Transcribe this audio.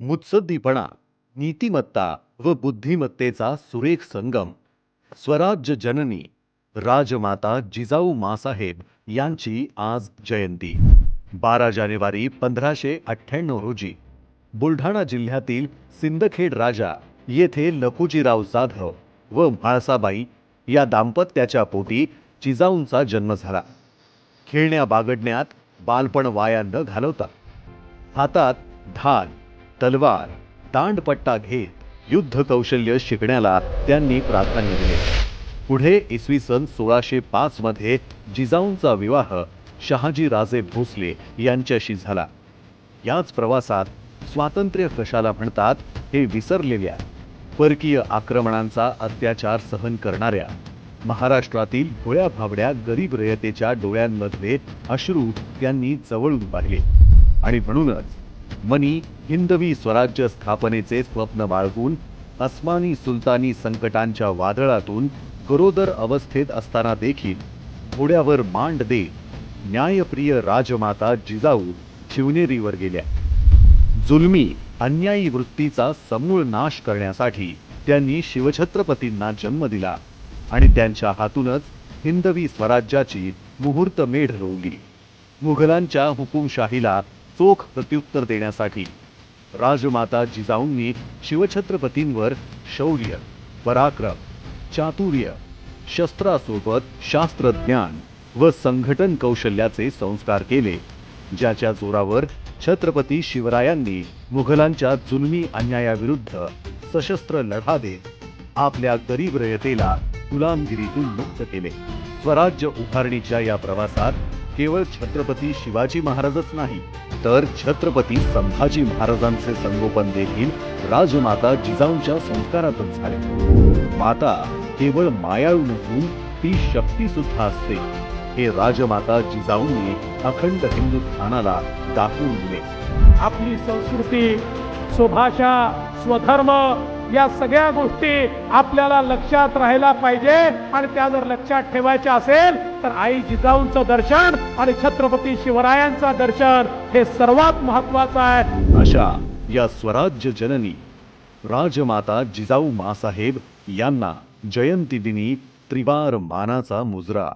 मुत्सद्दीपणा नीतिमत्ता व बुद्धिमत्तेचा सुरेख संगम. स्वराज्य जननी राजमाता जिजाऊ मासाहेब यांची आज जयंती. बारा जानेवारी पंधराशे अठ्ठ्याण्णव रोजी बुलढाणा जिल्ह्यातील सिंदखेड राजा येथे लखुजीराव जाधव व म्हाळसाबाई या दाम्पत्याच्या पोटी जिजाऊंचा जन्म झाला. खेळण्या बागडण्यात बालपण वाया न घालवता हातात धान तलवार दांडपट्टा घेत युद्ध कौशल्य शिकण्याला त्यांनी प्राधान्य दिले. पुढे इसवी सन सोळाशे पाच मध्ये जिजाऊंचा विवाह शहाजी राजे भोसले यांच्याशी झाला. याच प्रवासात स्वातंत्र्य कशाला म्हणतात हे विसरलेल्या परकीय आक्रमणांचा अत्याचार सहन करणाऱ्या महाराष्ट्रातील भोळ्या भाबड्या गरीब रयतेच्या डोळ्यांमधले अश्रू त्यांनी जवळून पाहिले. आणि म्हणूनच मनी हिंदवी स्वराज्य स्थापनेचे स्वप्न बाळगून अस्मानी सुलतानी संकटांच्या वादळातून गरोदर अवस्थेत असताना देखील घोड्यावर मांड देत न्यायप्रिय राजमाता जिजाऊ शिवनेरीवर गेल्या. जुलमी अन्यायी वृत्तीचा समूळ नाश करण्यासाठी त्यांनी शिवछत्रपतींना जन्म दिला आणि त्यांच्या हातूनच हिंदवी स्वराज्याची मुहूर्त मेढ रोवली. मुघलांच्या हुकुमशाहीला चोख प्रत्युत्तर देण्यासाठी राजमाता जिजाऊंनी शिवछत्रपतींवर शौर्य पराक्रम चातुर्य शस्त्रासोबत शास्त्रज्ञान व संघटन कौशल्याचे संस्कार केले ज्याच्या जोरावर छत्रपती शिवरायांनी मुघलांच्या जुलमी अन्यायाविरुद्ध सशस्त्र लढा देत आपल्या गरीब रयतेला गुलामगिरीतून मुक्त केले. स्वराज्य उभारणीच्या या प्रवासात केवळ छत्रपती शिवाजी महाराजच नाही तर छत्रपती संभाजी महाराजांचे संगोपन देखील राजमाता जिजाऊंच्या संस्कारातच झाले. माता केवळ मायाळू नसून ती शक्ती सुद्धा असते हे राजमाता जिजाऊंनी अखंड हिंदुस्थानाला दाखवून दिले. आपली संस्कृती स्वभाषा स्वधर्म या सगळ्या गोष्टी आपल्याला लक्षात राहायला पाहिजे आणि त्या जर लक्षात ठेवायच्या असेल तर आई जिजाऊंचं दर्शन आणि छत्रपती शिवरायांचं दर्शन हे सर्वात महत्वाचं आहे. अशा या स्वराज्य जननी राजमाता जिजाऊ मासाहेब यांना जयंती दिनी त्रिवार मानाचा मुजरा.